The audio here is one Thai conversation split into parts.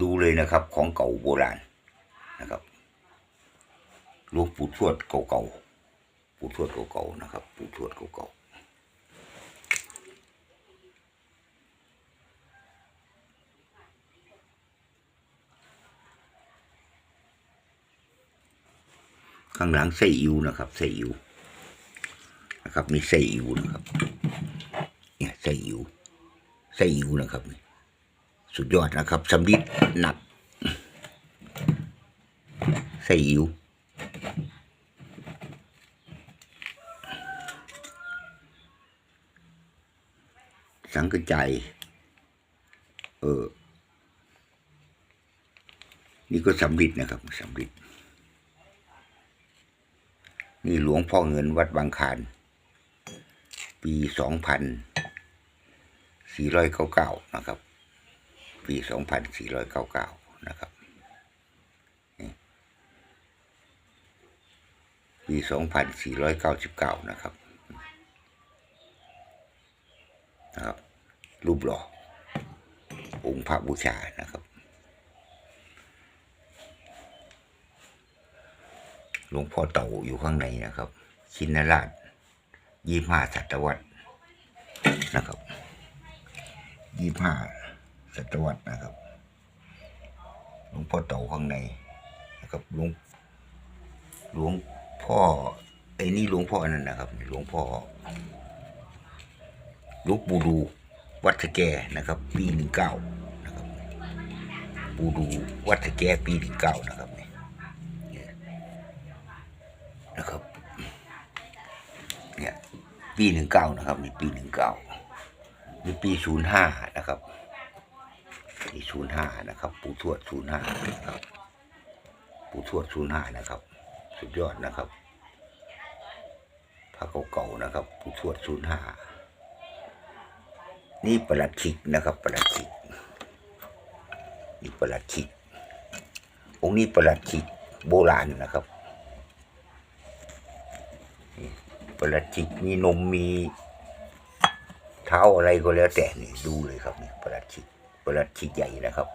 ดูเลยนะครับ ของเก่าโบราณนะครับหลวงปู่ทวดเก่าๆปู่ทวดเก่าๆนะครับ ปู่ทวดเก่าๆข้างหลังไส้อิวนะครับไส้อิวนะครับมีไส้อิวนะครับเนี่ยไส้อิวไส้อิวนะครับนี่ สุดยอดนะครับสำลิดหนักใส่อิวสังกระจเออ นี่ก็สำลิดนะครับสำลิดนี่หลวงพ่อเงินวัดบางคารปีสองพันสี่ร้อยเก้าเก้านะครับ ปีสองพันสี่ร้อยเก้าเก้านะครับ ปีสองพันสี่ร้อยเก้าสิบเก้านะครับนะครับ รูปหล่อองค์พระบูชานะครับหลวงพ่อเต่าอยู่ข้างในนะครับ ชินราชยี่ห้าศตวรรษนะครับยี่ห้า ศตวรรษนะครับหลวงพ่อเต่าข้างในนะครับหลวงหลวงพ่อไอ้นี่หลวงพ่อนั่นนะครับหลวงพ่อหลูกปูดูวัดสแกนะครับ ปีหนึ่งเก้านะครับปูดูวัดสแกปีหนึ่งเก้านะครับนี่นะครับเนี่ยปีหนึ่งเก้านะครับนี่ปีหนึ่งเก้านี่ปีศูนย์ห้านะครับ ปีศูนย์ห้านะครับ ปู่ทวดศูนย์ห้านะครับ ปู่ทวดศูนย์ห้านะครับ สุดยอดนะครับพระเก่าๆนะครับ ปู่ทวดศูนย์ห้านี่ประหลัดขิกนะครับ ประหลัดขิกนี่ประหลัดขิกองค์นี้ประหลัดขิกโบราณนะครับประหลัดขิกมีนมมีเท้าอะไรก็แล้วแต่นี่ดูเลยครับนี่ประหลัดขิก ประหลัดขีดใหญ่นะครับ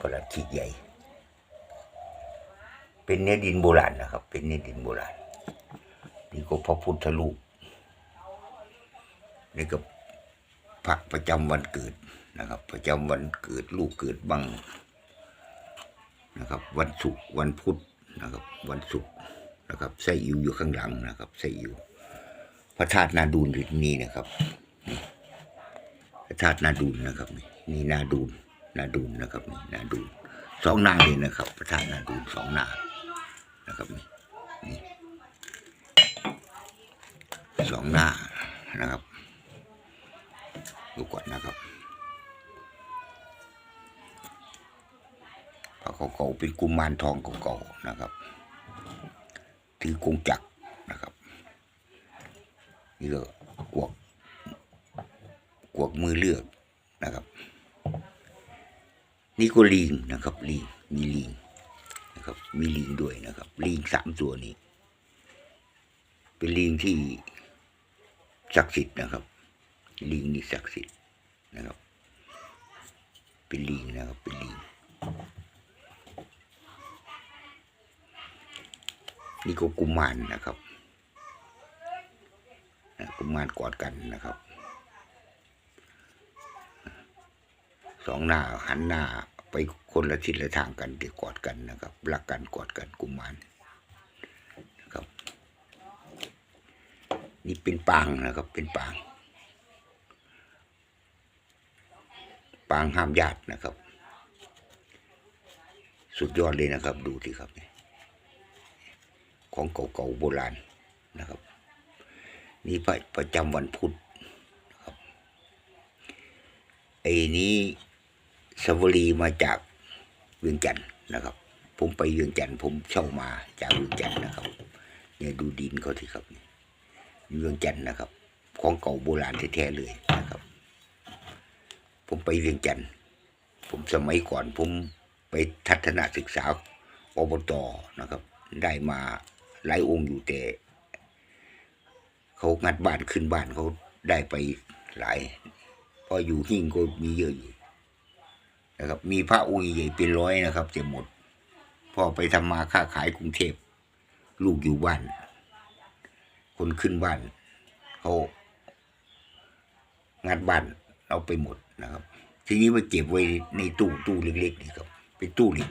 ประหลัดขีดใหญ่ เป็นเนื้อดินโบราณนะครับ เป็นเนื้อดินโบราณนี่ก็พระพุทธรูปนี่ก็พระประจำวันเกิดนะครับ ประจำวันเกิดลูกเกิดบังนะครับ วันศุกร์วันพุธนะครับ วันศุกร์นะครับไส้อิวอยู่ข้างหลังนะครับไส้อิว พระธาตุนาดูนที่นี่นะครับพระธาตุนาดูนนะครับนี่นี่นาดูนนาดูนนะครับนี่นาดูนสองหนาเลยนะครับ พระธาตุนาดูนสองหนานะครับนี่สองหน้านะครับดูก่อนนะครับพระเก่าๆเป็นกุมารทองเก่าๆนะครับ ถือกงจักร นี่ก็กวกกวกมือเลือกนะครับ นี่ก็ลิงนะครับลิงมีลิงนะครับ มีลิงด้วยนะครับลิงสามตัวนี้ เป็นลิงที่ศักดิ์สิทธิ์นะครับ ลิงนี่ศักดิ์สิทธิ์นะครับ เป็นลิงนะครับเป็นลิงนี่ก็กุมารนะครับ นะกุมารกอดกันนะครับสองหน้าหันหน้าไปคนละทิศละทางกันที่กอดกันนะครับรักกันกอดกันกุมารนะครับ นี่เป็นปางนะครับ เป็นปางปางห้ามญาตินะครับ สุดยอดเลยนะครับ ดูสิครับ ของเก่าๆโบราณนะครับ นี่ประประจำวันพุธครับไอ้นี้สวรีมาจากเวียงจันทร์นะครับ ผมไปเวียงจันทร์ผมเช่ามาจากเวียงจันทร์นะครับเนี่ยดูดินเขาที่ครับเวียงจันทร์นะครับ ของเก่าโบราณแท้ๆเลยนะครับ ผมไปเวียงจันทร์ผมสมัยก่อนผมไปทัศนศึกษาอบตนะครับ ได้มาหลายองค์อยู่แต่ เขางัดบ้านขึ้นบ้านเขาได้ไปหลายพออยู่หิ้งก็มีเยอะอยู่นะครับ มีพระองค์ใหญ่เป็นร้อยนะครับแต่หมดพ่อไปทำมาค้าขายกรุงเทพลูกอยู่บ้าน คนขึ้นบ้านเขางัดบ้านเอาไปหมดนะครับ ทีนี้มาเก็บไว้ในตู้ตู้เล็กๆนี่ครับเป็นตู้เหล็ก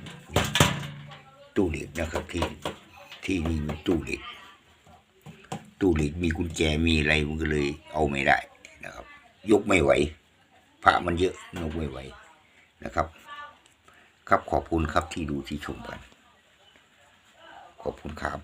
ตู้เหล็กนะครับที่ที่นี่มันตู้เหล็ก ตู้เหล็กมีกุญแจมีอะไรมันก็เลย เอาไม่ได้นะครับ ยกไม่ไหวพระมันเยอะยกไม่ไหวนะครับ ครับขอบคุณครับที่ดูที่ชมกัน ขอบคุณครับ